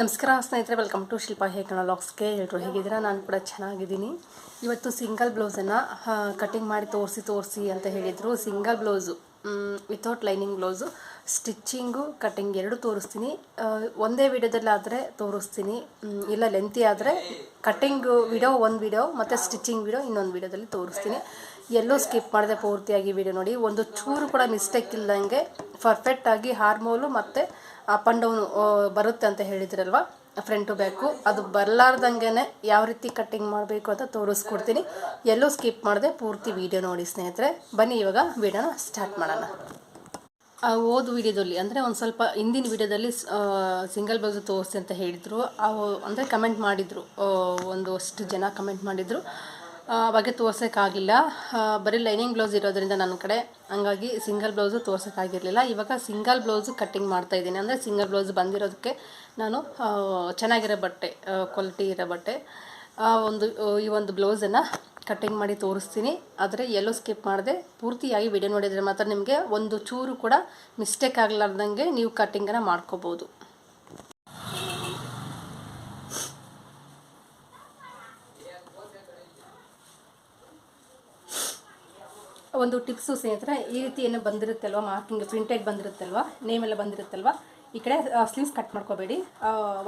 ನಮಸ್ಕಾರ ಸ್ನೇಹಿತರೆ welcome to Shilpa ಹೇಗಣ ಲಾಕ್ಸ್ಗೆ ಎಲ್ಲರೂ ಹೇಗಿದ್ದೀರಾ? ನಾನು ಕೂಡ ಚೆನ್ನಾಗಿದ್ದೀನಿ. ಇವತ್ತು ಸಿಂಗಲ್ ಬ್ಲೌಸನ್ನು ಕಟಿಂಗ್ ಮಾಡಿ ತೋರಿಸಿ ತೋರಿಸಿ ಅಂತ ಹೇಳಿದರು. Single blouse without lining blouse stitching cutting ಎರಡು ತೋರಿಸ್ತೀನಿ. ಒಂದೇ ಒಂದೇ ವಿಡಿಯೋದಲ್ಲಾದರೆ ತೋರಿಸ್ತೀನಿ. ಇಲ್ಲ ಲೆಂತಿ ಆದರೆ ಕಟಿಂಗ್ ವಿಡಿಯೋ ಒಂದು ವಿಡಿಯೋ ಮತ್ತು ಸ್ಟಿಚಿಂಗ್ ವಿಡಿಯೋ ಇನ್ನೊಂದು ವಿಡಿಯೋದಲ್ಲಿ ತೋರಿಸ್ತೀನಿ. ಎಲ್ಲೂ ಸ್ಕಿಪ್ ಮಾಡದೆ ಪೂರ್ತಿಯಾಗಿ ವಿಡಿಯೋ ನೋಡಿ. ಒಂದು ಚೂರು ಕೂಡ ಮಿಸ್ಟೇಕ್ ಇಲ್ಲದಂಗೆ ಪರ್ಫೆಕ್ಟಾಗಿ ಹಾರ್ಮೋಲು ಮತ್ತು ಅಪ್ ಆ್ಯಂಡ್ ಡೌನು ಬರುತ್ತೆ ಅಂತ ಹೇಳಿದ್ರಲ್ವ? ಟು ಬ್ಯಾಕು ಅದು ಬರಲಾರ್ದಂಗೆ ಯಾವ ರೀತಿ ಕಟ್ಟಿಂಗ್ ಮಾಡಬೇಕು ಅಂತ ತೋರಿಸ್ಕೊಡ್ತೀನಿ. ಎಲ್ಲೂ ಸ್ಕಿಪ್ ಮಾಡಿದೆ, ಪೂರ್ತಿ ವಿಡಿಯೋ ನೋಡಿ ಸ್ನೇಹಿತರೆ. ಬನ್ನಿ ಇವಾಗ ವೀಡಿಯೋನ ಸ್ಟಾರ್ಟ್ ಮಾಡೋಣ. ಆ, ಓದು ವಿಡಿಯೋದಲ್ಲಿ, ಅಂದರೆ ಒಂದು ಸ್ವಲ್ಪ ಹಿಂದಿನ ವಿಡಿಯೋದಲ್ಲಿ ಸಿಂಗಲ್ ಬ್ಲೌಸ್ ತೋರಿಸಿ ಅಂತ ಹೇಳಿದರು. ಅವು ಅಂದರೆ ಕಮೆಂಟ್ ಮಾಡಿದರು. ಒಂದು ಅಷ್ಟು ಜನ ಕಮೆಂಟ್ ಮಾಡಿದರು. ಬಗ್ಗೆ ತೋರ್ಸೋಕ್ಕಾಗಿಲ್ಲ. ಬರೀ ಲೈನಿಂಗ್ ಬ್ಲೌಸ್ ಇರೋದ್ರಿಂದ ನನ್ನ ಕಡೆ ಹಂಗಾಗಿ ಸಿಂಗಲ್ ಬ್ಲೌಸು ತೋರ್ಸೋಕ್ಕಾಗಿರಲಿಲ್ಲ. ಇವಾಗ ಸಿಂಗಲ್ ಬ್ಲೌಸು ಕಟ್ಟಿಂಗ್ ಮಾಡ್ತಾ ಇದ್ದೀನಿ. ಅಂದರೆ ಸಿಂಗಲ್ ಬ್ಲೌಸ್ ಬಂದಿರೋದಕ್ಕೆ ನಾನು ಚೆನ್ನಾಗಿರೋ ಬಟ್ಟೆ ಕ್ವಾಲಿಟಿ ಇರೋ ಬಟ್ಟೆ ಒಂದು ಈ ಒಂದು ಬ್ಲೌಸನ್ನು ಕಟ್ಟಿಂಗ್ ಮಾಡಿ ತೋರಿಸ್ತೀನಿ. ಆದರೆ ಎಲ್ಲೋ ಸ್ಕಿಪ್ ಮಾಡಿದೆ ಪೂರ್ತಿಯಾಗಿ ವಿಡಿಯೋ ನೋಡಿದರೆ ಮಾತ್ರ ನಿಮಗೆ ಒಂದು ಚೂರು ಕೂಡ ಮಿಸ್ಟೇಕ್ ಆಗಲಾರ್ದಂಗೆ ನೀವು ಕಟ್ಟಿಂಗನ್ನು ಮಾಡ್ಕೋಬೋದು. ಒಂದು ಟಿಪ್ಸು ಸ್ನೇಹಿತರೆ, ಈ ರೀತಿ ಏನೋ ಬಂದಿರುತ್ತಲ್ವ, ಮಾರ್ಕಿಂಗ್ ಪ್ರಿಂಟೆಡ್ ಬಂದಿರುತ್ತಲ್ವ, ನೇಮ್ ಎಲ್ಲ ಬಂದಿರುತ್ತಲ್ವ, ಈ ಕಡೆ ಸ್ಲೀವ್ಸ್ ಕಟ್ ಮಾಡ್ಕೋಬೇಡಿ.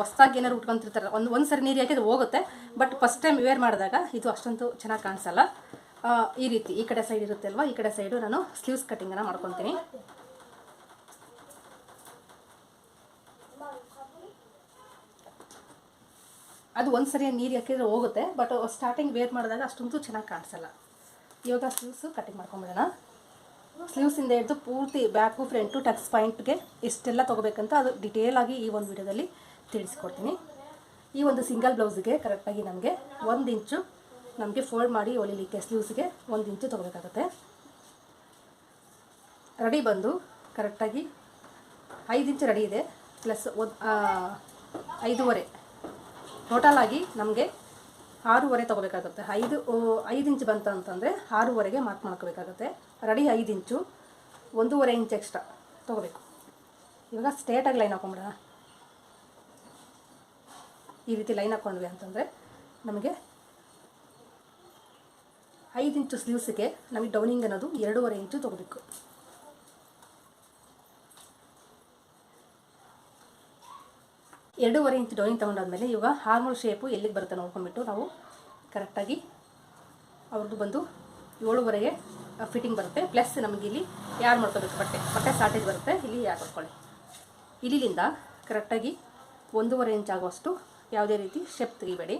ಹೊಸ್ದಾಗಿ ಏನಾರು ಉಟ್ಕೊಂತಿರ್ತಾರೆ, ಒಂದು ಒಂದು ಸರಿ ನೀರು ಹಾಕಿದ್ರೆ ಹೋಗುತ್ತೆ, ಬಟ್ ಫಸ್ಟ್ ಟೈಮ್ ವೇರ್ ಮಾಡಿದಾಗ ಇದು ಅಷ್ಟೊಂದು ಚೆನ್ನಾಗಿ ಕಾಣಿಸಲ್ಲ. ಈ ರೀತಿ, ಈ ಕಡೆ ಸೈಡ್ ಇರುತ್ತೆ ಅಲ್ವಾ ಈ ಕಡೆ ಸೈಡು ನಾನು ಸ್ಲೀವ್ಸ್ ಕಟ್ಟಿಂಗನ್ನು ಮಾಡ್ಕೊತೀನಿ. ಅದು ಒಂದು ಸರಿ ನೀರು ಹಾಕಿದ್ರೆ ಹೋಗುತ್ತೆ, ಬಟ್ ಸ್ಟಾರ್ಟಿಂಗ್ ವೇರ್ ಮಾಡಿದಾಗ ಅಷ್ಟೊಂದು ಚೆನ್ನಾಗಿ ಕಾಣಿಸಲ್ಲ. ಇವಾಗ ಸ್ಲೀವ್ಸು ಕಟಿಂಗ್ ಮಾಡ್ಕೊಂಬಿಡೋಣ. ಸ್ಲೀವ್ಸಿಂದ ಹಿಡಿದು ಪೂರ್ತಿ ಬ್ಯಾಕು ಫ್ರಂಟು ಟಕ್ಸ್ ಪಾಯಿಂಟ್ಗೆ ಎಷ್ಟೆಲ್ಲ ತೊಗೋಬೇಕಂತ ಅದು ಡಿಟೇಲ್ ಆಗಿ ಈ ಒಂದು ವಿಡಿಯೋದಲ್ಲಿ ತಿಳಿಸ್ಕೊಡ್ತೀನಿ. ಈ ಒಂದು ಸಿಂಗಲ್ ಬ್ಲೌಸ್ಗೆ ಕರೆಕ್ಟಾಗಿ ನಮಗೆ ಒಂದು ಇಂಚು ನಮಗೆ ಫೋಲ್ಡ್ ಮಾಡಿ ಹೊಲಿಲಿಕ್ಕೆ ಸ್ಲೀವ್ಸ್ಗೆ ಒಂದು ಇಂಚು ತೊಗೋಬೇಕಾಗುತ್ತೆ. ರೆಡಿ ಬಂದು ಕರೆಕ್ಟಾಗಿ ಐದು ಇಂಚು ರೆಡಿ ಇದೆ ಪ್ಲಸ್ ಒಂದು ಐದೂವರೆ. ಟೋಟಲ್ ಆಗಿ ನಮಗೆ ಆರೂವರೆ ತೊಗೋಬೇಕಾಗುತ್ತೆ. ಐದು ಐದು ಇಂಚ್ ಬಂತ ಅಂತಂದರೆ ಆರೂವರೆಗೆ ಮಾರ್ಕ್ ಮಾಡ್ಕೋಬೇಕಾಗುತ್ತೆ. ರೆಡಿ ಐದು ಇಂಚು, ಒಂದೂವರೆ ಇಂಚ್ ಎಕ್ಸ್ಟ್ರಾ ತೊಗೋಬೇಕು. ಇವಾಗ ಸ್ಟ್ರೇಟಾಗಿ ಲೈನ್ ಹಾಕೊಂಬಿಡೋಣ ಈ ರೀತಿ ಲೈನ್ ಹಾಕ್ಕೊಂಡ್ವಿ ಅಂತಂದರೆ ನಮಗೆ ಐದು ಇಂಚು ಸ್ಲೀವ್ಸಿಗೆ ನಮಗೆ ಡೌನಿಂಗ್ ಅನ್ನೋದು ಎರಡೂವರೆ ಇಂಚು ತೊಗೋಬೇಕು. ಎರಡೂವರೆ ಇಂಚ್ ಡೌನಿಂಗ್ ತೊಗೊಂಡಾದ್ಮೇಲೆ ಇವಾಗ ಹಾರ್ಮೋಲ್ ಶೇಪು ಎಲ್ಲಿಗೆ ಬರುತ್ತೆ ನೋಡ್ಕೊಂಡ್ಬಿಟ್ಟು ನಾವು ಕರೆಕ್ಟಾಗಿ ಅವ್ರದ್ದು ಬಂದು ಏಳುವರೆಗೆ ಫಿಟ್ಟಿಂಗ್ ಬರುತ್ತೆ. ಪ್ಲಸ್ ನಮಗೆ ಇಲ್ಲಿ ಯಾರು ಮಾಡ್ಕೋಬೇಕು? ಬಟ್ಟೆ. ಬಟ್ಟೆ ಶಾರ್ಟೇಜ್ ಬರುತ್ತೆ. ಇಲ್ಲಿ ಯಾರು ಮಾಡ್ಕೊಳ್ಳಿ? ಇಲ್ಲಿಂದ ಕರೆಕ್ಟಾಗಿ ಒಂದೂವರೆ ಇಂಚ್ ಆಗುವಷ್ಟು ಯಾವುದೇ ರೀತಿ ಶೇಪ್ ತೆಗಿಬೇಡಿ.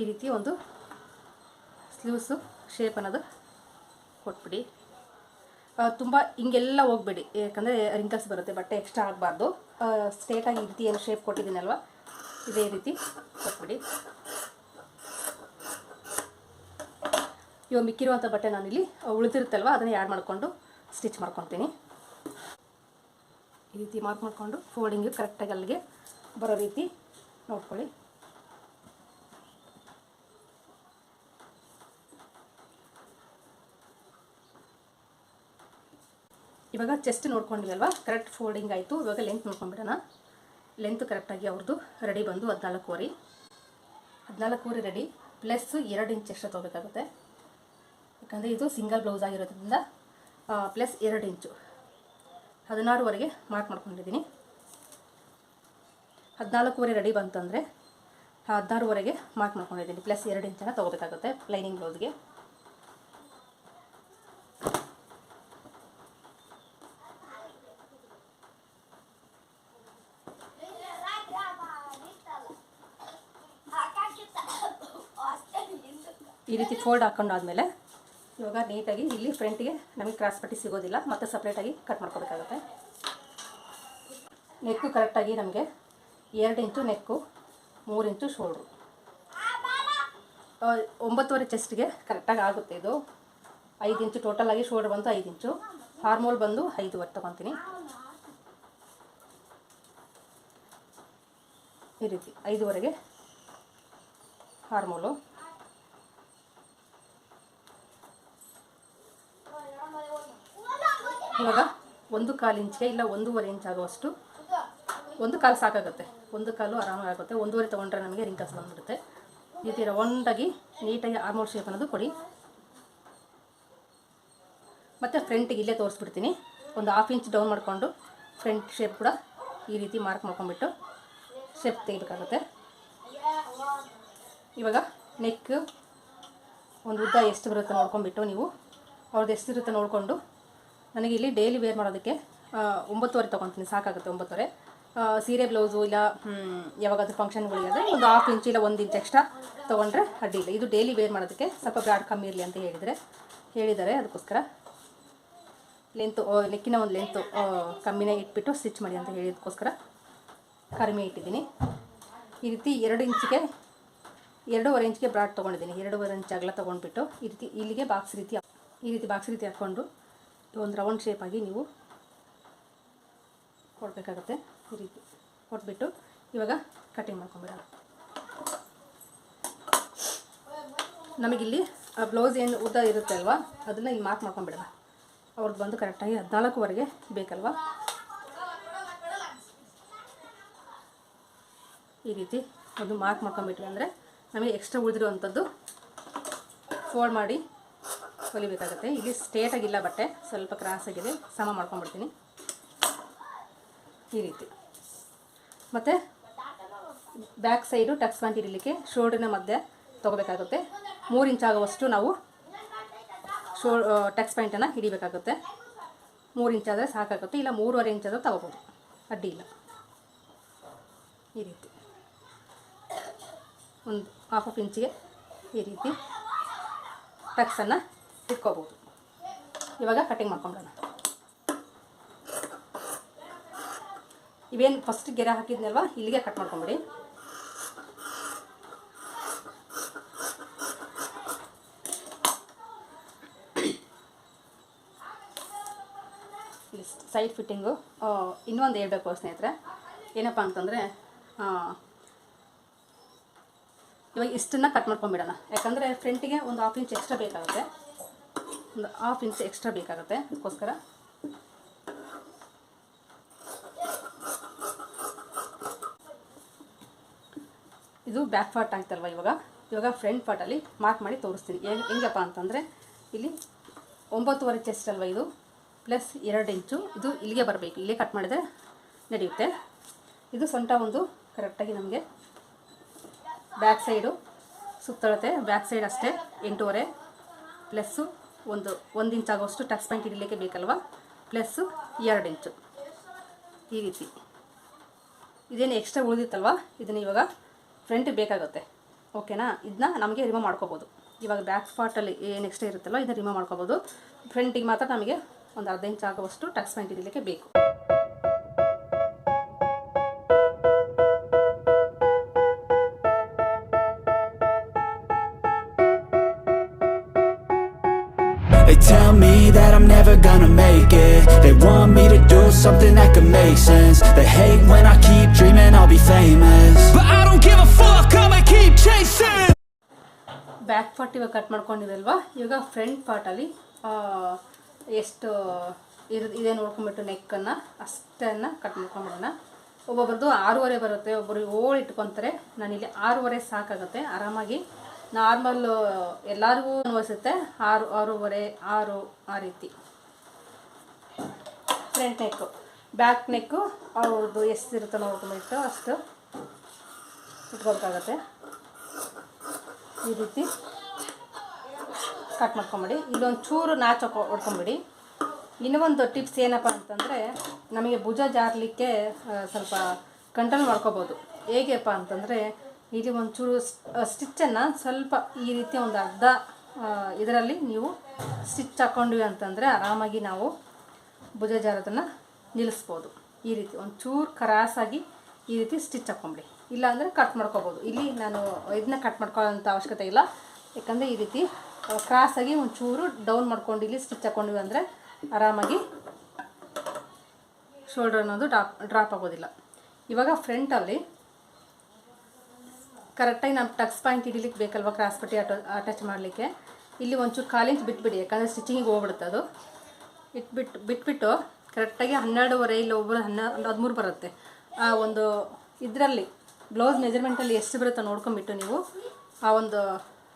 ಈ ರೀತಿ ಒಂದು ಸ್ಲೀವ್ಸು ಶೇಪ್ ಅನ್ನೋದು ಕೊಟ್ಬಿಡಿ. ತುಂಬ ಹಿಂಗೆಲ್ಲ ಹೋಗ್ಬೇಡಿ. ಯಾಕಂದರೆ ರಿಂಕಲ್ಸ್ ಬರುತ್ತೆ, ಬಟ್ಟೆ ಎಕ್ಸ್ಟ್ರಾ ಆಗಬಾರ್ದು. ಸ್ಟ್ರೇಟಾಗಿ ರೀತಿ ಏನು ಶೇಪ್ ಕೊಟ್ಟಿದ್ದೀನಲ್ವ? ಇದೇ ರೀತಿ ಕೊಟ್ಬಿಡಿ. ಇವಾಗ ಮಿಕ್ಕಿರುವಂಥ ಬಟ್ಟೆ ನಾನಿಲ್ಲಿ ಉಳಿದಿರುತ್ತಲ್ವ, ಅದನ್ನು ಆ್ಯಡ್ ಮಾಡಿಕೊಂಡು ಸ್ಟಿಚ್ ಮಾಡ್ಕೊತೀನಿ. ಈ ರೀತಿ ಮಾರ್ಕ್ ಮಾಡಿಕೊಂಡು ಫೋಲ್ಡಿಂಗು ಕರೆಕ್ಟಾಗಿ ಅಲ್ಲಿಗೆ ಬರೋ ರೀತಿ ನೋಡ್ಕೊಳ್ಳಿ. ಇವಾಗ ಚೆಸ್ಟ್ ನೋಡ್ಕೊಂಡಿವಲ್ವಾ ಕರೆಕ್ಟ್ ಫೋಲ್ಡಿಂಗ್ ಆಯಿತು. ಇವಾಗ ಲೆಂತ್ ನೋಡ್ಕೊಂಡ್ಬಿಡೋಣ. ಲೆಂತ್ ಕರೆಕ್ಟಾಗಿ ಅವ್ರದ್ದು ರೆಡಿ ಬಂದು ಹದಿನಾಲ್ಕೂವರೆ. ಹದಿನಾಲ್ಕೂವರೆ ರೆಡಿ ಪ್ಲಸ್ ಎರಡು ಇಂಚ್ ಎಕ್ಸ್ಟ್ರಾ ತೊಗೋಬೇಕಾಗುತ್ತೆ. ಯಾಕಂದರೆ ಇದು ಸಿಂಗಲ್ ಬ್ಲೌಸ್ ಆಗಿರೋದ್ರಿಂದ ಪ್ಲಸ್ ಎರಡು ಇಂಚು ಹದಿನಾರುವರೆಗೆ ಮಾರ್ಕ್ ಮಾಡ್ಕೊಂಡಿದ್ದೀನಿ. ಹದಿನಾಲ್ಕೂವರೆ ರೆಡಿ ಬಂತಂದರೆ, ಹದಿನಾರುವರೆಗೆ ಮಾರ್ಕ್ ಮಾಡ್ಕೊಂಡಿದ್ದೀನಿ. ಪ್ಲಸ್ ಎರಡು ಇಂಚನ್ನು ತೊಗೋಬೇಕಾಗುತ್ತೆ ಲೈನಿಂಗ್ ಬ್ಲೌಸ್ಗೆ ಈ ರೀತಿ ಫೋಲ್ಡ್ ಹಾಕೊಂಡಾದ್ಮೇಲೆ ಇವಾಗ ನೀಟಾಗಿ ಇಲ್ಲಿ ಫ್ರಂಟಿಗೆ ನಮಗೆ ಕ್ರಾಸ್ ಪಟ್ಟಿ ಸಿಗೋದಿಲ್ಲ, ಮತ್ತೆ ಸಪ್ರೇಟಾಗಿ ಕಟ್ ಮಾಡ್ಕೋಬೇಕಾಗುತ್ತೆ. ನೆಕ್ಕು ಕರೆಕ್ಟಾಗಿ ನಮಗೆ ಎರಡು ಇಂಚು ನೆಕ್ಕು ಮೂರು ಇಂಚು ಶೋಲ್ಡ್ರು ಒಂಬತ್ತುವರೆ ಚೆಸ್ಟ್ಗೆ ಕರೆಕ್ಟಾಗಿ ಆಗುತ್ತೆ ಇದು. ಐದು ಇಂಚು ಟೋಟಲಾಗಿ ಶೋಲ್ಡ್ರ್ ಬಂದು ಐದು ಇಂಚು. ಹಾರ್ಮೋಲ್ ಬಂದು ಐದುವರೆ ತೊಗೊತೀನಿ. ಈ ರೀತಿ ಐದುವರೆಗೆ ಹಾರ್ಮೋಲು ಇವಾಗ ಒಂದು ಕಾಲು ಇಂಚಿಗೆ ಇಲ್ಲ ಒಂದೂವರೆ ಇಂಚ್ ಆಗುವಷ್ಟು ಒಂದು ಕಾಲು ಸಾಕಾಗುತ್ತೆ. ಒಂದು ಕಾಲು ಆರಾಮಾಗುತ್ತೆ ಒಂದೂವರೆ ತೊಗೊಂಡ್ರೆ ನಮಗೆ ರಿಂಕಲ್ಸ್ ಬಂದ್ಬಿಡುತ್ತೆ. ಈ ರೀತಿ ಒಂದಾಗಿ ನೀಟಾಗಿ ಆರ್ಮೋಲ್ ಶೇಪ್ ಅನ್ನೋದು ಕೊಡಿ. ಮತ್ತು ಫ್ರಂಟಿಗೆ ಇಲ್ಲೇ ತೋರಿಸ್ಬಿಡ್ತೀನಿ. ಒಂದು ಹಾಫ್ ಇಂಚ್ ಡೌನ್ ಮಾಡಿಕೊಂಡು ಫ್ರಂಟ್ ಶೇಪ್ ಕೂಡ ಈ ರೀತಿ ಮಾರ್ಕ್ ಮಾಡ್ಕೊಂಡ್ಬಿಟ್ಟು ಶೇಪ್ ತೆಗಿಬೇಕಾಗುತ್ತೆ. ಇವಾಗ ನೆಕ್ ಒಂದು ಉದ್ದ ಎಷ್ಟು ಬರುತ್ತೆ ನೋಡ್ಕೊಂಡ್ಬಿಟ್ಟು ನೀವು ಅವ್ರದ್ದು ಎಷ್ಟಿರುತ್ತೆ ನೋಡಿಕೊಂಡು ನನಗೆ ಇಲ್ಲಿ ಡೈಲಿ ವೇರ್ ಮಾಡೋದಕ್ಕೆ ಒಂಬತ್ತುವರೆ ತೊಗೊತೀನಿ, ಸಾಕಾಗುತ್ತೆ ಒಂಬತ್ತುವರೆ. ಸೀರೆ ಬ್ಲೌಸು ಇಲ್ಲ ಯಾವಾಗಾದ್ರೂ ಫಂಕ್ಷನ್ಗಳಿಗಾದ್ರೆ ಒಂದು ಹಾಫ್ ಇಂಚ್ ಇಲ್ಲ, ಒಂದು ಇಂಚ್ ಎಕ್ಸ್ಟ್ರಾ ತೊಗೊಂಡ್ರೆ ಅಡ್ಡಿ ಇಲ್ಲ. ಇದು ಡೈಲಿ ವೇರ್ ಮಾಡೋದಕ್ಕೆ ಸ್ವಲ್ಪ ಬ್ರಾಡ್ ಕಮ್ಮಿ ಇರಲಿ ಅಂತ ಹೇಳಿದರೆ, ಹೇಳಿದ್ದಾರೆ. ಅದಕ್ಕೋಸ್ಕರ ಲೆಂತು ನೆಕ್ಕಿನ ಒಂದು ಲೆಂತು ಕಮ್ಮಿನೇ ಇಟ್ಬಿಟ್ಟು ಸ್ಟಿಚ್ ಮಾಡಿ ಅಂತ ಹೇಳಿದಕ್ಕೋಸ್ಕರ ಕಡಿಮೆ ಇಟ್ಟಿದ್ದೀನಿ. ಈ ರೀತಿ ಎರಡು ಇಂಚಿಗೆ ಎರಡೂವರೆ ಇಂಚಿಗೆ ಬ್ರಾಡ್ ತೊಗೊಂಡಿದ್ದೀನಿ. ಎರಡೂವರೆ ಇಂಚ್ ಅಗಲ ತೊಗೊಂಡ್ಬಿಟ್ಟು ಈ ರೀತಿ ಇಲ್ಲಿಗೆ ಬಾಕ್ಸ್ ರೀತಿ ಈ ರೀತಿ ಬಾಕ್ಸ್ ರೀತಿ ಹಾಕ್ಕೊಂಡು ಒಂದು ರೌಂಡ್ ಶೇಪಾಗಿ ನೀವು ಕೊಡಬೇಕಾಗತ್ತೆ ಈ ರೀತಿ ಕೊಟ್ಬಿಟ್ಟು ಇವಾಗ ಕಟಿಂಗ್ ಮಾಡ್ಕೊಂಬಿಡೋಣ. ನಮಗಿಲ್ಲಿ ಬ್ಲೌಸ್ ಏನು ಉದ್ದ ಇರುತ್ತೆ ಅಲ್ವಾ? ಅದನ್ನು ಇಲ್ಲಿ ಮಾರ್ಕ್ ಮಾಡ್ಕೊಂಬಿಡೋಣ. ಅವ್ರದ್ದು ಬಂದು ಕರೆಕ್ಟಾಗಿ ಹದಿನಾಲ್ಕುವರೆಗೆ ಬೇಕಲ್ವಾ? ಈ ರೀತಿ ಒಂದು ಮಾರ್ಕ್ ಮಾಡ್ಕೊಂಬಿಟ್ವಿ ಅಂದರೆ ನಮಗೆ ಎಕ್ಸ್ಟ್ರಾ ಉಳಿದಿರುವಂಥದ್ದು ಫೋಲ್ಡ್ ಮಾಡಿ ಹೊಲಿಬೇಕಾಗುತ್ತೆ. ಇಲ್ಲಿ ಸ್ಟ್ರೇಟಾಗಿಲ್ಲ ಬಟ್ಟೆ, ಸ್ವಲ್ಪ ಕ್ರಾಸ್ ಆಗಿದೆ. ಸಮ ಮಾಡ್ಕೊಂಡ್ಬಿಡ್ತೀನಿ. ಈ ರೀತಿ. ಮತ್ತು ಬ್ಯಾಕ್ ಸೈಡು ಟಕ್ಸ್ ಪ್ಯಾಂಟ್ ಇರಲಿಕ್ಕೆ ಶೋಲ್ಡ್ರಿನ ಮಧ್ಯೆ ತೊಗೋಬೇಕಾಗುತ್ತೆ. ಮೂರು ಇಂಚ್ ಆಗುವಷ್ಟು ನಾವು ಶೋ ಟಕ್ಸ್ ಪ್ಯಾಂಟನ್ನು ಹಿಡಿಬೇಕಾಗುತ್ತೆ. ಮೂರು ಇಂಚ್ ಆದರೆ ಸಾಕಾಗುತ್ತೆ. ಇಲ್ಲ ಮೂರುವರೆ ಇಂಚ್ ಆದರೆ ತಗೋಬೋದು. ಅಡ್ಡಿ ಇಲ್ಲ. ಈ ರೀತಿ. ಒಂದು ಹಾಫ್ ಆಫ್ ಇಂಚಿಗೆ ಈ ರೀತಿ ಟಕ್ಸನ್ನು ಇಟ್ಕೋಬೋದು ಇವಾಗ ಕಟಿಂಗ್ ಮಾಡ್ಕೊಂಡೋಣ ಇವೇನು ಫಸ್ಟ್ ಗೆರೆ ಹಾಕಿದ್ನಲ್ವ? ಇಲ್ಲಿಗೆ ಕಟ್ ಮಾಡ್ಕೊಂಬಿಡಿ. ಸೈಡ್ ಫಿಟ್ಟಿಂಗು ಇನ್ನೊಂದು ಹೇಳ್ಬೇಕು ಸ್ನೇಹಿತರೆ. ಏನಪ್ಪ ಅಂತಂದರೆ ಇವಾಗ ಇಷ್ಟನ್ನು ಕಟ್ ಮಾಡ್ಕೊಂಬಿಡೋಣ. ಯಾಕಂದರೆ ಫ್ರಂಟಿಗೆ ಒಂದು ಹಾಫ್ ಇಂಚ್ ಎಕ್ಸ್ಟ್ರಾ ಬೇಕಾಗುತ್ತೆ. ಒಂದು ಹಾಫ್ ಇಂಚ್ ಎಕ್ಸ್ಟ್ರಾ ಬೇಕಾಗುತ್ತೆ. ಅದಕ್ಕೋಸ್ಕರ. ಇದು ಬ್ಯಾಕ್ ಪಾರ್ಟ್ ಆಗ್ತಲ್ವ ಇವಾಗ? ಇವಾಗ ಫ್ರಂಟ್ ಪಾರ್ಟಲ್ಲಿ ಮಾರ್ಕ್ ಮಾಡಿ ತೋರಿಸ್ತೀನಿ. ಹೆಂಗೆ ಹೆಂಗಪ್ಪ ಅಂತಂದರೆ, ಇಲ್ಲಿ ಒಂಬತ್ತುವರೆ ಚೆಸ್ಟ್ ಅಲ್ವ ಇದು? ಪ್ಲಸ್ ಎರಡು ಇಂಚು. ಇದು ಇಲ್ಲಿಗೆ ಬರಬೇಕು. ಇಲ್ಲಿ ಕಟ್ ಮಾಡಿದ್ರೆ ನಡೆಯುತ್ತೆ. ಇದು ಸೊಂಟ ಒಂದು ಕರೆಕ್ಟಾಗಿ ನಮಗೆ ಬ್ಯಾಕ್ ಸೈಡು ಸುತ್ತಳತೆ. ಬ್ಯಾಕ್ ಸೈಡ್ ಅಷ್ಟೇ, ಎಂಟೂವರೆ ಪ್ಲಸ್ಸು ಒಂದು ಒಂದು ಇಂಚ್ ಆಗೋಷ್ಟು ಟಕ್ಸ್ ಪ್ಯಾಂಟ್ ಇಡಲಿಕ್ಕೆ ಬೇಕಲ್ವ? ಪ್ಲಸ್ಸು ಎರಡು ಇಂಚು. ಈ ರೀತಿ. ಇದೇನು ಎಕ್ಸ್ಟ್ರಾ ಉಳಿದಿತ್ತಲ್ವ? ಇದನ್ನು ಇವಾಗ ಫ್ರಂಟ್ ಬೇಕಾಗುತ್ತೆ. ಓಕೆನಾ ಇದನ್ನ ನಮಗೆ ರಿಮೂವ್ ಮಾಡ್ಕೋಬೋದು. ಇವಾಗ ಬ್ಯಾಕ್ ಸ್ಪಾಟಲ್ಲಿ ಏನು ಎಕ್ಸ್ಟ್ರಾ ಇರುತ್ತಲ್ವ, ಇದನ್ನ ರಿಮೂವ್ ಮಾಡ್ಕೋಬೋದು. ಫ್ರಂಟಿಗೆ ಮಾತ್ರ ನಮಗೆ ಒಂದು ಅರ್ಧ ಇಂಚ್ ಆಗುವಷ್ಟು ಟಕ್ಸ್ ಪ್ಯಾಂಟ್ ಇಡಲಿಕ್ಕೆ ಬೇಕು. They tell me that I'm never gonna make it They want me to do something that could make sense They hate when I keep dreaming I'll be famous But I don't give a fuck, I'ma keep chasing back part ಇವಾಗ cut ಮಾಡ್ಕೊಂಡಿರಲ್ವಾ ಇವಾಗ front ಪಾರ್ಟಲ್ಲಿ ಎಷ್ಟು ಇರ್ ಇದೆ ನೋಡ್ಕೊಂಬಿಟ್ಟು ನೆಕ್ಕನ್ನು ಅಷ್ಟನ್ನು cut ಮಾಡ್ಕೊಂಬಿಡೋಣ ಒಬ್ಬೊಬ್ರದ್ದು ಆರೂವರೆ ಬರುತ್ತೆ ಒಬ್ಬರು ಏಳು ಇಟ್ಕೊತಾರೆ ನಾನಿಲ್ಲಿ ಆರೂವರೆ ಸಾಕಾಗುತ್ತೆ ಆರಾಮಾಗಿ ನಾರ್ಮಲ್, ಎಲ್ಲರಿಗೂ ಅನ್ವಯಿಸುತ್ತೆ. ಆರು, ಆರೂವರೆ, ಆರು, ಆ ರೀತಿ. ಫ್ರಂಟ್ ನೆಕ್ಕು ಬ್ಯಾಕ್ ನೆಕ್ಕು ಅವ್ರದ್ದು ಎಷ್ಟಿರುತ್ತೆ ನೋಡ್ಕೊಂಬಿಟ್ಟು ಅಷ್ಟು ಇಟ್ಕೊಬೇಕಾಗತ್ತೆ ಈ ರೀತಿ ಕಟ್ ಮಾಡ್ಕೊಂಬಿಡಿ. ಇಲ್ಲೊಂದು ಚೂರು ನಾಚು ಹೊಡ್ಕೊಂಬಿಡಿ. ಇನ್ನೂ ಒಂದು ಟಿಪ್ಸ್ ಏನಪ್ಪ ಅಂತಂದರೆ, ನಮಗೆ ಭುಜ ಜಾರಲಿಕ್ಕೆ ಸ್ವಲ್ಪ ಕಂಟ್ರೋಲ್ ಮಾಡ್ಕೋಬೋದು. ಹೇಗೆಪ್ಪ ಅಂತಂದರೆ ಇಲ್ಲಿ ಒಂಚೂರು ಸ್ಟಿಚ್ಚನ್ನು ಸ್ವಲ್ಪ ಈ ರೀತಿ ಒಂದು ಅರ್ಧ ಇದರಲ್ಲಿ ನೀವು ಸ್ಟಿಚ್ ಹಾಕ್ಕೊಂಡ್ವಿ ಅಂತಂದರೆ ಆರಾಮಾಗಿ ನಾವು ಭುಜ ಜಾರದನ್ನು ನಿಲ್ಲಿಸ್ಬೋದು. ಈ ರೀತಿ ಒಂಚೂರು ಕ್ರಾಸಾಗಿ ಈ ರೀತಿ ಸ್ಟಿಚ್ ಹಾಕ್ಕೊಂಬಿಡಿ ಇಲ್ಲಾಂದರೆ ಕಟ್ ಮಾಡ್ಕೋಬೋದು. ಇಲ್ಲಿ ನಾನು ಇದನ್ನ ಕಟ್ ಮಾಡ್ಕೊಳ್ಳೋಂಥ ಅವಶ್ಯಕತೆ ಇಲ್ಲ. ಯಾಕಂದರೆ ಈ ರೀತಿ ಕ್ರಾಸಾಗಿ ಒಂಚೂರು ಡೌನ್ ಮಾಡ್ಕೊಂಡು ಇಲ್ಲಿ ಸ್ಟಿಚ್ ಹಾಕ್ಕೊಂಡ್ವಿ ಅಂದರೆ ಆರಾಮಾಗಿ ಶೋಲ್ಡರ್ ಅನ್ನೋದು ಡ್ರಾಪ್ ಡ್ರಾಪ್ ಆಗೋದಿಲ್ಲ. ಇವಾಗ ಫ್ರಂಟಲ್ಲಿ ಕರೆಕ್ಟಾಗಿ ನಮ್ಮ ಟಕ್ಸ್ ಪಾಯಿಂಟ್ ಹಿಡಿಲಿಕ್ಕೆ ಬೇಕಲ್ವ ಕ್ರಾಸ್ ಪಟ್ಟಿ ಅಟ ಅಟ್ಯಾಚ್ ಮಾಡಲಿಕ್ಕೆ? ಇಲ್ಲಿ ಒಂಚೂರು ಕಾಲಿಂಚ್ ಬಿಟ್ಬಿಡಿ, ಯಾಕಂದರೆ ಸ್ಟಿಚಿಂಗಿಗೆ ಹೋಗ್ಬಿಡುತ್ತೆ ಅದು. ಇಟ್ಬಿಟ್ಟು, ಬಿಟ್ಬಿಟ್ಟು ಕರೆಕ್ಟಾಗಿ ಹನ್ನೆರಡುವರೆ ಇಲ್ಲ ಒಬ್ಬರು ಹನ್ನೆರಡು ಹದಿಮೂರು ಬರುತ್ತೆ. ಆ ಒಂದು ಇದರಲ್ಲಿ, ಬ್ಲೌಸ್ ಮೆಜರ್ಮೆಂಟಲ್ಲಿ ಎಷ್ಟು ಬರುತ್ತೋ ನೋಡ್ಕೊಂಬಿಟ್ಟು ನೀವು ಆ ಒಂದು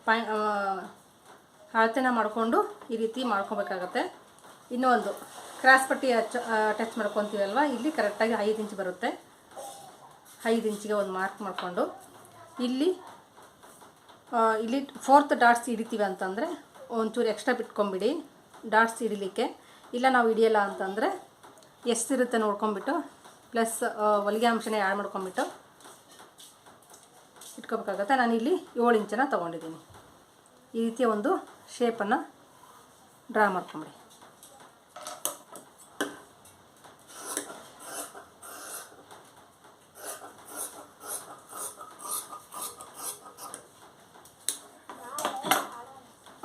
ಪಾಯ್ ಅಳತೆನ ಮಾಡಿಕೊಂಡು ಈ ರೀತಿ ಮಾಡ್ಕೊಬೇಕಾಗತ್ತೆ. ಇನ್ನೂ ಒಂದು ಕ್ರಾಸ್ ಪಟ್ಟಿ ಅಚ್ ಅಟ್ಯಾಚ್ ಮಾಡ್ಕೊತೀವಲ್ವ? ಇಲ್ಲಿ ಕರೆಕ್ಟಾಗಿ ಐದು ಇಂಚ್ ಬರುತ್ತೆ. ಐದು ಇಂಚಿಗೆ ಒಂದು ಮಾರ್ಕ್ ಮಾಡಿಕೊಂಡು. ಇಲ್ಲಿ ಇಲ್ಲಿ ಫೋರ್ತ್ ಡಾಟ್ಸ್ ಹಿಡಿತೀವಿ ಅಂತಂದರೆ ಒಂಚೂರು ಎಕ್ಸ್ಟ್ರಾ ಬಿಟ್ಕೊಂಬಿಡಿ ಡಾಟ್ಸ್ ಹಿಡಿಲಿಕ್ಕೆ. ಇಲ್ಲ ನಾವು ಹಿಡಿಯಲ್ಲ ಅಂತಂದರೆ ಎಷ್ಟಿರುತ್ತೆ ನೋಡ್ಕೊಂಬಿಟ್ಟು ಪ್ಲಸ್ ಹೊಲಿಗೆ ಅಂಶನೇ ಆ್ಯಡ್ ಮಾಡ್ಕೊಂಬಿಟ್ಟು ಇಟ್ಕೋಬೇಕಾಗತ್ತೆ. ನಾನು ಇಲ್ಲಿ ಏಳು ಇಂಚನ್ನು ತೊಗೊಂಡಿದ್ದೀನಿ. ಈ ರೀತಿಯ ಒಂದು ಶೇಪನ್ನು ಡ್ರಾ ಮಾಡ್ಕೊಂಬಿಡಿ.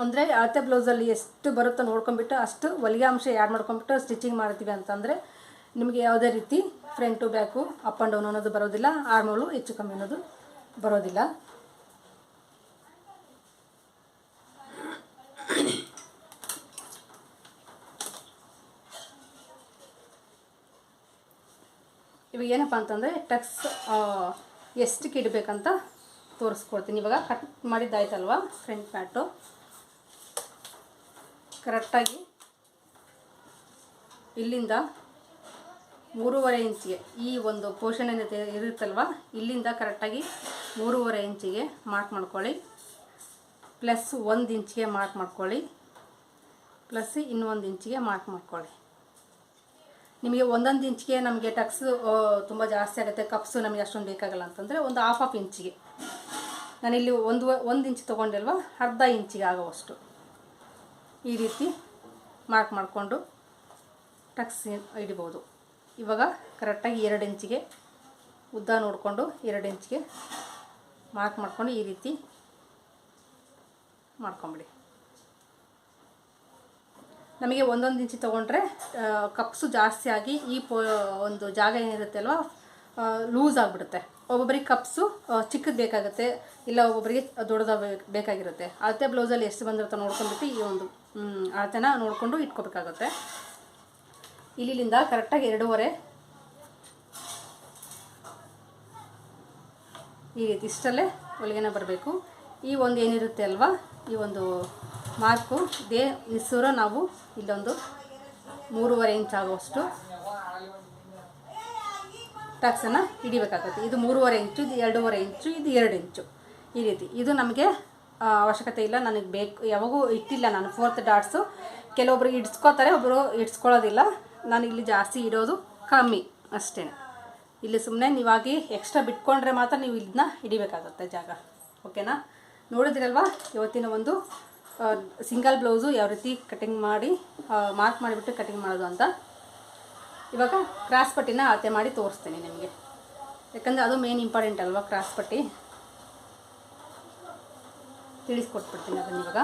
ಅಂದರೆ ಅಳತೆ ಬ್ಲೌಸಲ್ಲಿ ಎಷ್ಟು ಬರುತ್ತೋ ನೋಡ್ಕೊಂಬಿಟ್ಟು ಅಷ್ಟು ಹೊಲಿಗೆ ಅಂಶ ಆ್ಯಡ್ ಮಾಡ್ಕೊಂಬಿಟ್ಟು ಸ್ಟಿಚಿಂಗ್ ಮಾಡ್ತೀವಿ ಅಂತಂದರೆ ನಿಮಗೆ ಯಾವುದೇ ರೀತಿ front back up and down ಅನ್ನೋದು ಬರೋದಿಲ್ಲ ಆರ್ಮೋಲು ಹೆಚ್ಚು ಕಮ್ಮಿ ಅನ್ನೋದು ಬರೋದಿಲ್ಲ. ಇವಾಗ ಏನಪ್ಪ ಅಂತಂದರೆ ಟಕ್ಸ್ ಎಷ್ಟಕ್ಕೆ ಇಡಬೇಕಂತ ತೋರಿಸ್ಕೊಡ್ತೀನಿ. ಇವಾಗ ಕಟ್ ಮಾಡಿದ್ದಾಯ್ತಲ್ವಾ ಫ್ರಂಟ್ ಪ್ಯಾಟು ಕರೆಕ್ಟಾಗಿ ಇಲ್ಲಿಂದ ಮೂರುವರೆ ಇಂಚಿಗೆ ಈ ಒಂದು ಏನಿದೆ ಇರುತ್ತಲ್ವ? ಇಲ್ಲಿಂದ ಕರೆಕ್ಟಾಗಿ ಮೂರುವರೆ ಇಂಚಿಗೆ ಮಾರ್ಕ್ ಮಾಡ್ಕೊಳ್ಳಿ. ಪ್ಲಸ್ ಒಂದು ಇಂಚಿಗೆ ಮಾರ್ಕ್ ಮಾಡ್ಕೊಳ್ಳಿ. ಪ್ಲಸ್ ಇನ್ನೊಂದು ಇಂಚಿಗೆ ಮಾರ್ಕ್ ಮಾಡ್ಕೊಳ್ಳಿ. ನಿಮಗೆ ಒಂದೊಂದು ಇಂಚಿಗೆ ನಮಗೆ ಟಕ್ಸು ತುಂಬ ಜಾಸ್ತಿ ಆಗುತ್ತೆ. ಕಪ್ಸು ನಮಗೆ ಅಷ್ಟೊಂದು ಬೇಕಾಗಲ್ಲ ಅಂತಂದರೆ ಒಂದು ಹಾಫ್ ಹಾಫ್ ಇಂಚಿಗೆ. ನಾನಿಲ್ಲಿ ಒಂದು ಒಂದು ಇಂಚ್ ತೊಗೊಂಡಿಲ್ವ? ಅರ್ಧ ಇಂಚಿಗೆ ಆಗೋವಷ್ಟು. ಈ ರೀತಿ ಮಾರ್ಕ್ ಮಾಡಿಕೊಂಡು ಟಕ್ಸ್ ಹಿಡಿಬೋದು. ಇವಾಗ ಕರೆಕ್ಟಾಗಿ ಎರಡು ಇಂಚಿಗೆ ಉದ್ದ ನೋಡಿಕೊಂಡು ಎರಡು ಇಂಚಿಗೆ ಮಾರ್ಕ್ ಮಾಡಿಕೊಂಡು ಈ ರೀತಿ ಮಾಡ್ಕೊಂಬಿಡಿ. ನಮಗೆ ಒಂದೊಂದು ಇಂಚು ತೊಗೊಂಡ್ರೆ ಕಪ್ಸು ಜಾಸ್ತಿ ಆಗಿ ಈ ಒಂದು ಜಾಗ ಏನಿರುತ್ತೆ ಅಲ್ವಾ ಲೂಸ್ ಆಗಿಬಿಡುತ್ತೆ. ಒಬ್ಬೊಬ್ಬರಿಗೆ ಕಪ್ಸು ಚಿಕ್ಕದು ಬೇಕಾಗುತ್ತೆ, ಇಲ್ಲ ಒಬ್ಬೊಬ್ಬರಿಗೆ ದೊಡ್ಡದ ಬೇಕಾಗಿರುತ್ತೆ. ಅಳತೆ ಬ್ಲೌಸಲ್ಲಿ ಎಷ್ಟು ಬಂದಿರುತ್ತೆ ನೋಡ್ಕೊಂಡ್ಬಿಟ್ಟು ಈ ಒಂದು ಅಳತೆನ ನೋಡಿಕೊಂಡು ಇಟ್ಕೋಬೇಕಾಗುತ್ತೆ. ಇಲ್ಲಿಂದ ಕರೆಕ್ಟಾಗಿ ಎರಡೂವರೆ. ಈ ರೀತಿ ಇಷ್ಟಲ್ಲೇ ಹೊಲಿಗೆನ ಬರಬೇಕು. ಈ ಒಂದು ಏನಿರುತ್ತೆ ಅಲ್ವಾ? ಈ ಒಂದು ಮಾರ್ಕು. ದೇ ನಿಸ್ಸೂರ ನಾವು ಇಲ್ಲೊಂದು ಮೂರುವರೆ ಇಂಚ್ ಆಗುವಷ್ಟು ಟಕ್ಸನ್ನು ಹಿಡಿಬೇಕಾಗುತ್ತೆ. ಇದು ಮೂರುವರೆ ಇಂಚು, ಇದು ಎರಡೂವರೆ ಇಂಚು, ಇದು ಎರಡು ಇಂಚು. ಈ ರೀತಿ. ಇದು ನಮಗೆ ಅವಶ್ಯಕತೆ ಇಲ್ಲ. ನನಗೆ ಬೇಕು, ಯಾವಾಗೂ ಇಟ್ಟಿಲ್ಲ ನಾನು. ಫೋರ್ತ್ ಡಾಟ್ಸು ಕೆಲವೊಬ್ರು ಇಡ್ಸ್ಕೋತಾರೆ ಒಬ್ಬರು ಇಡ್ಸ್ಕೊಳ್ಳೋದಿಲ್ಲ ನಾನು ಇಲ್ಲಿ ಜಾಸ್ತಿ ಇಡೋದು ಕಮ್ಮಿ ಅಷ್ಟೇ. ಇಲ್ಲಿ ಸುಮ್ಮನೆ ನೀವಾಗಿ ಎಕ್ಸ್ಟ್ರಾ ಬಿಟ್ಕೊಂಡ್ರೆ ಮಾತ್ರ ನೀವು ಇದನ್ನ ಹಿಡಿಬೇಕಾಗುತ್ತೆ ಜಾಗ. ಓಕೆನಾ? ನೋಡಿದ್ರಲ್ವಾ? ಇವತ್ತಿನ ಒಂದು ಸಿಂಗಲ್ ಬ್ಲೌಸು ಯಾವ ರೀತಿ ಕಟಿಂಗ್ ಮಾಡಿ ಮಾರ್ಕ್ ಮಾಡಿಬಿಟ್ಟು ಕಟಿಂಗ್ ಮಾಡೋದು ಅಂತ. ಇವಾಗ ಕ್ರಾಸ್ ಪಟ್ಟಿನ ಅಳತೆ ಮಾಡಿ ತೋರಿಸ್ತೀನಿ ನಿಮಗೆ. ಯಾಕಂದರೆ ಅದು ಮೇನ್ ಇಂಪಾರ್ಟೆಂಟ್ ಅಲ್ವಾ ಕ್ರಾಸ್ ಪಟ್ಟಿ? ತಿಳಿಸ್ಕೊಟ್ಬಿಡ್ತೀನಿ ಅದನ್ನು ಇವಾಗ.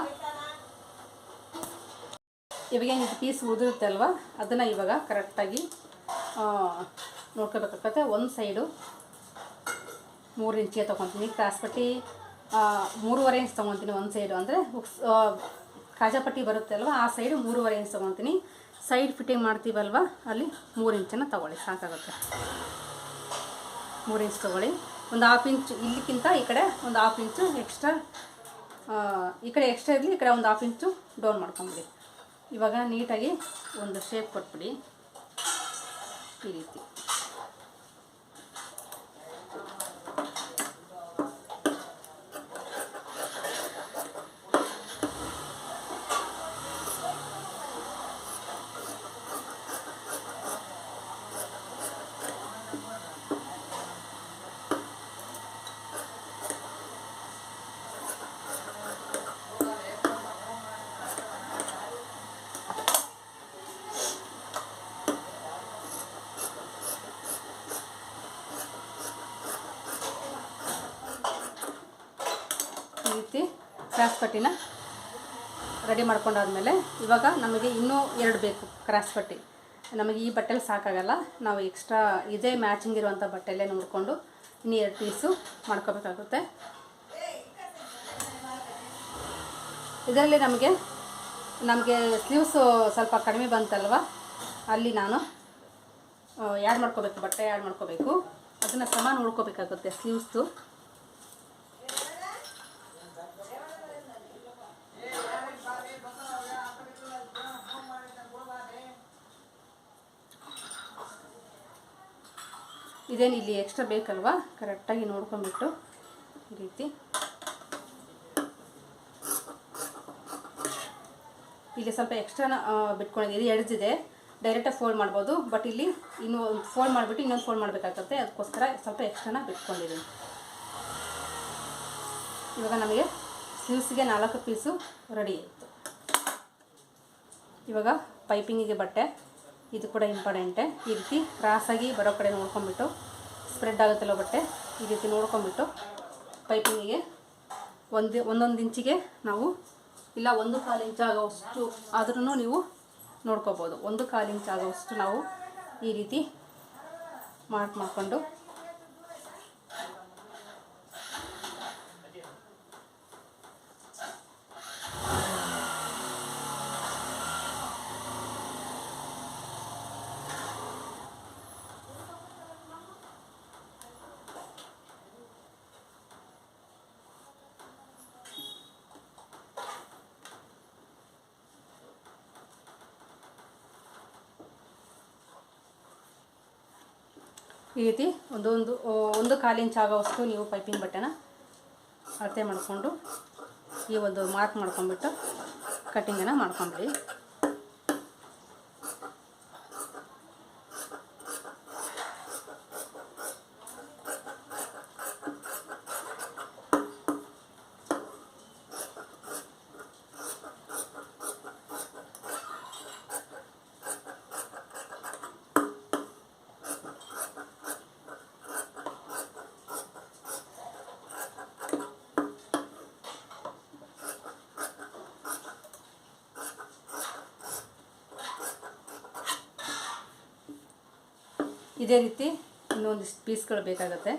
ಇವಾಗ ಇದು ಪೀಸ್ ಉದುರುತ್ತೆ ಅಲ್ವಾ? ಅದನ್ನು ಇವಾಗ ಕರೆಕ್ಟಾಗಿ ನೋಡ್ಕೋಬೇಕಾಗತ್ತೆ. ಒಂದು ಸೈಡು ಮೂರು ಇಂಚಿಗೆ ತೊಗೊತೀನಿ. ಕ್ರಾಸ್ ಪಟ್ಟಿ ಮೂರುವರೆ ಇಂಚ್ ತೊಗೊತೀನಿ ಒಂದು ಸೈಡು ಅಂದರೆ ಕಾಜಾಪಟ್ಟಿ ಬರುತ್ತೆ ಅಲ್ವಾ? ಆ ಸೈಡು ಮೂರುವರೆ ಇಂಚ್ ತೊಗೊತೀನಿ. ಸೈಡ್ ಫಿಟ್ಟಿಂಗ್ ಮಾಡ್ತೀವಲ್ವ? ಅಲ್ಲಿ ಮೂರು ಇಂಚನ್ನು ತೊಗೊಳ್ಳಿ, ಸಾಕಾಗುತ್ತೆ. ಮೂರು ಇಂಚ್ ತೊಗೊಳ್ಳಿ. ಒಂದು ಹಾಫ್ ಇಂಚ್ ಇಲ್ಲಿಕ್ಕಿಂತ ಈ ಕಡೆ ಒಂದು ಹಾಫ್ ಇಂಚು ಎಕ್ಸ್ಟ್ರಾ ಈ ಕಡೆ ಎಕ್ಸ್ಟ್ರಾ ಇರಲಿ, ಈ ಕಡೆ ಒಂದು ಹಾಫ್ ಇಂಚು ಡೌನ್ ಮಾಡ್ಕೊಂಬಿಡಿ. ಇವಾಗ ನೀಟಾಗಿ ಒಂದು ಶೇಪ್ ಕೊಟ್ಬಿಡಿ. ಈ ರೀತಿ ಈ ರೀತಿ ಕ್ರಾಸ್ ಪಟ್ಟಿನ ರೆಡಿ ಮಾಡ್ಕೊಂಡಾದ್ಮೇಲೆ ಇವಾಗ ನಮಗೆ ಇನ್ನೂ ಎರಡು ಬೇಕು ಕ್ರಾಸ್ ಪಟ್ಟಿ. ನಮಗೆ ಈ ಬಟ್ಟೆಲಿ ಸಾಕಾಗಲ್ಲ. ನಾವು ಎಕ್ಸ್ಟ್ರಾ ಇದೇ ಮ್ಯಾಚಿಂಗ್ ಇರುವಂಥ ಬಟ್ಟೆಲ್ಲೇ ನೋಡಿಕೊಂಡು ಇನ್ನೂ ಎರಡು ಪೀಸು ಮಾಡ್ಕೋಬೇಕಾಗುತ್ತೆ. ಇದರಲ್ಲಿ ನಮಗೆ ನಮಗೆ ಸ್ಲೀವ್ಸು ಸ್ವಲ್ಪ ಕಡಿಮೆ ಬಂತಲ್ವ? ಅಲ್ಲಿ ನಾನು ಆ್ಯಡ್ ಮಾಡ್ಕೋಬೇಕು, ಬಟ್ಟೆ ಆ್ಯಡ್ ಮಾಡ್ಕೋಬೇಕು. ಅದನ್ನು ಸಮ ನೋಡ್ಕೋಬೇಕಾಗುತ್ತೆ ಸ್ಲೀವ್ಸ್ದು ಇದೇನು ಇಲ್ಲಿ ಎಕ್ಸ್ಟ್ರಾ ಬೇಕಲ್ವಾ? ಕರೆಕ್ಟಾಗಿ ನೋಡ್ಕೊಂಬಿಟ್ಟು ಈ ರೀತಿ. ಇಲ್ಲಿ ಸ್ವಲ್ಪ ಎಕ್ಸ್ಟ್ರಾನ ಬಿಟ್ಕೊಂಡಿದ್ದೀರಿ ಇದು ಎಡ್ಜಿದೆ ಡೈರೆಕ್ಟಾಗಿ ಫೋಲ್ಡ್ ಮಾಡ್ಬೋದು. ಬಟ್ ಇಲ್ಲಿ ಇನ್ನೂ ಫೋಲ್ಡ್ ಮಾಡಿಬಿಟ್ಟು ಇನ್ನೊಂದು ಫೋಲ್ಡ್ ಮಾಡಬೇಕಾಗತ್ತೆ. ಅದಕ್ಕೋಸ್ಕರ ಸ್ವಲ್ಪ ಎಕ್ಸ್ಟ್ರಾನ ಬಿಟ್ಕೊಂಡಿದ್ದೀನಿ. ಇವಾಗ ನಮಗೆ ಸ್ಲೀವ್ಸ್ಗೆ ನಾಲ್ಕು ಪೀಸು ರೆಡಿ ಆಯಿತು ಇವಾಗ ಪೈಪಿಂಗಿಗೆ ಬಟ್ಟೆ. ಇದು ಕೂಡ ಇಂಪಾರ್ಟೆಂಟೆ. ಈ ರೀತಿ ಕ್ರಾಸಾಗಿ ಬರೋ ಕಡೆ ನೋಡ್ಕೊಂಬಿಟ್ಟು ಸ್ಪ್ರೆಡ್ ಆಗುತ್ತಲ್ಲ ಬಟ್ಟೆ? ಈ ರೀತಿ ನೋಡ್ಕೊಂಬಿಟ್ಟು ಪೈಪಿಂಗಿಗೆ ಒಂದು ಒಂದೊಂದು ಇಂಚಿಗೆ ನಾವು ಇಲ್ಲ ಒಂದು ಕಾಲು ಇಂಚ್ ಆಗೋವಷ್ಟು ಆದ್ರೂ ನೀವು ನೋಡ್ಕೋಬೋದು. ಒಂದು ಕಾಲು ಇಂಚ್ ಆಗೋವಷ್ಟು ನಾವು ಈ ರೀತಿ ಮಾರ್ಕ್ ಮಾಡಿಕೊಂಡು ಈ ರೀತಿ ಒಂದೊಂದು ಒಂದು ಕಾಲಿನ ಜಾಗವಷ್ಟು ನೀವು ಪೈಪಿಂಗ್ ಬಟ್ಟೆನ ಅಳತೆ ಮಾಡಿಕೊಂಡು ಈ ಒಂದು ಮಾರ್ಕ್ ಮಾಡ್ಕೊಂಡ್ಬಿಟ್ಟು ಕಟ್ಟಿಂಗನ್ನು ಮಾಡ್ಕೊಂಬಿಡಿ ಇದೇ ರೀತಿ ಇನ್ನೊಂದಿಷ್ಟು ಪೀಸ್ಗಳು ಬೇಕಾಗುತ್ತೆ.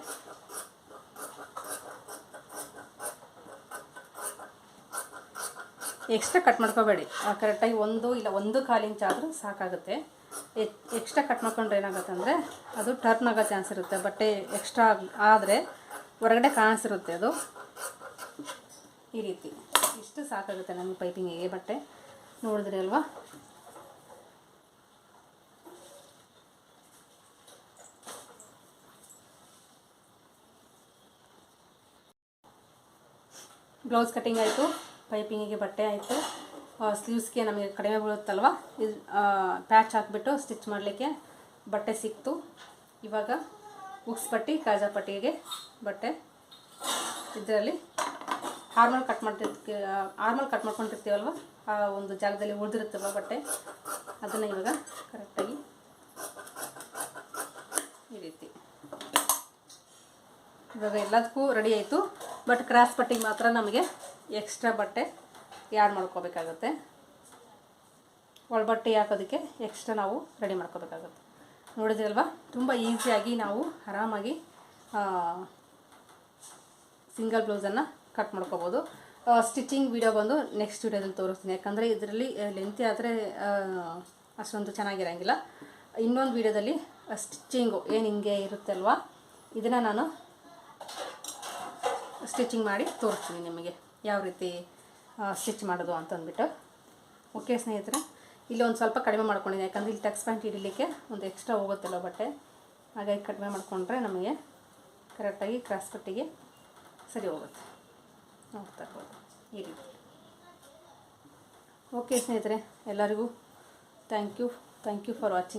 ಎಕ್ಸ್ಟ್ರಾ ಕಟ್ ಮಾಡ್ಕೋಬೇಡಿ. ಕರೆಕ್ಟಾಗಿ ಒಂದು ಇಲ್ಲ ಒಂದು ಕಾಲು ಇಂಚ್ ಆದರೂ ಸಾಕಾಗುತ್ತೆ. ಎಕ್ಸ್ಟ್ರಾ ಕಟ್ ಮಾಡ್ಕೊಂಡ್ರೆ ಏನಾಗುತ್ತೆ ಅಂದರೆ ಅದು ಟರ್ನ್ ಆಗೋ ಚಾನ್ಸ್ ಇರುತ್ತೆ. ಬಟ್ಟೆ ಎಕ್ಸ್ಟ್ರಾ ಆದರೆ ಹೊರಗಡೆ ಕಾಣಿಸಿರುತ್ತೆ ಅದು. ಈ ರೀತಿ. ಇಷ್ಟು ಸಾಕಾಗುತ್ತೆ ನಮ್ಮ ಪೈಪಿಂಗಿಗೆ ಬಟ್ಟೆ. ನೋಡಿದ್ರಿ ಅಲ್ವಾ? ಬ್ಲೌಸ್ ಕಟ್ಟಿಂಗ್ ಆಯಿತು, ಪೈಪಿಂಗಿಗೆ ಬಟ್ಟೆ ಆಯಿತು. ಸ್ಲೀವ್ಸ್ಗೆ ನಮಗೆ ಕಡಿಮೆ ಬೀಳುತ್ತಲ್ವ? ಇದು ಪ್ಯಾಚ್ ಹಾಕಿಬಿಟ್ಟು ಸ್ಟಿಚ್ ಮಾಡಲಿಕ್ಕೆ ಬಟ್ಟೆ ಸಿಕ್ತು. ಇವಾಗ ಉಕ್ಸ್ ಪಟ್ಟಿ ಕಾಜಾ ಪಟ್ಟಿಗೆ ಬಟ್ಟೆ. ಇದರಲ್ಲಿ ಹಾರ್ಮಲ್ ಕಟ್ ಮಾಡ್ತಿರ್ತೀವಿ ಹಾರ್ಮಲ್ ಕಟ್ ಮಾಡ್ಕೊಂಡಿರ್ತೀವಲ್ವ? ಆ ಒಂದು ಜಾಗದಲ್ಲಿ ಉಳಿದಿರುತ್ತಲ್ವ ಬಟ್ಟೆ? ಅದನ್ನು ಇವಾಗ ಕರೆಕ್ಟಾಗಿ ಈ ರೀತಿ. ಇವಾಗ ಎಲ್ಲದಕ್ಕೂ ರೆಡಿ ಆಯಿತು. ಬಟ್ ಕ್ರಾಸ್ ಪಟ್ಟಿಗೆ ಮಾತ್ರ ನಮಗೆ ಎಕ್ಸ್ಟ್ರಾ ಬಟ್ಟೆ ಯಾಡ್ ಮಾಡ್ಕೋಬೇಕಾಗತ್ತೆ. ಒಳಬಟ್ಟೆ ಹಾಕೋದಕ್ಕೆ ಎಕ್ಸ್ಟ್ರಾ ನಾವು ರೆಡಿ ಮಾಡ್ಕೋಬೇಕಾಗುತ್ತೆ. ನೋಡಿದ್ರಲ್ವ? ತುಂಬ ಈಸಿಯಾಗಿ ನಾವು ಆರಾಮಾಗಿ ಸಿಂಗಲ್ ಬ್ಲೌಸನ್ನು ಕಟ್ ಮಾಡ್ಕೋಬೋದು. ಸ್ಟಿಚಿಂಗ್ ವಿಡಿಯೋ ಬಂದು ನೆಕ್ಸ್ಟ್ ವಿಡಿಯೋದಲ್ಲಿ ತೋರಿಸ್ತೀನಿ. ಯಾಕಂದರೆ ಇದರಲ್ಲಿ ಲೆಂತಿ ಆದರೆ ಅಷ್ಟೊಂದು ಚೆನ್ನಾಗಿರೋಂಗಿಲ್ಲ. ಇನ್ನೊಂದು ವಿಡಿಯೋದಲ್ಲಿ ಸ್ಟಿಚಿಂಗು ಏನು ಹಿಂಗೆ ಇರುತ್ತೆ ಅಲ್ವಾ ಇದನ್ನು ನಾನು ಸ್ಟಿಚಿಂಗ್ ಮಾಡಿ ತೋರಿಸ್ತೀನಿ ನಿಮಗೆ ಯಾವ ರೀತಿ ಸ್ಟಿಚ್ ಮಾಡೋದು ಅಂತಂದ್ಬಿಟ್ಟು ಓಕೆ ಸ್ನೇಹಿತರೆ, ಇಲ್ಲಿ ಒಂದು ಸ್ವಲ್ಪ ಕಡಿಮೆ ಮಾಡ್ಕೊಂಡಿದ್ದೀನಿ. ಯಾಕಂದರೆ ಇಲ್ಲಿ ಟಕ್ಸ್ ಪ್ಯಾಂಟ್ ಹಿಡಿಲಿಕ್ಕೆ ಒಂದು ಎಕ್ಸ್ಟ್ರಾ ಹೋಗುತ್ತಲ್ಲ ಬಟ್ಟೆ. ಹಾಗಾಗಿ ಕಡಿಮೆ ಮಾಡಿಕೊಂಡ್ರೆ ನಮಗೆ ಕರೆಕ್ಟಾಗಿ ಕ್ರಾಸ್ ಪಟ್ಟಿಗೆ ಸರಿ ಹೋಗುತ್ತೆ. ಹೋಗ್ತಾ ಇರ್ಬೋದು ಈ ರೀತಿ. ಓಕೆ ಸ್ನೇಹಿತರೆ, ಎಲ್ಲರಿಗೂ thank you thank you for watching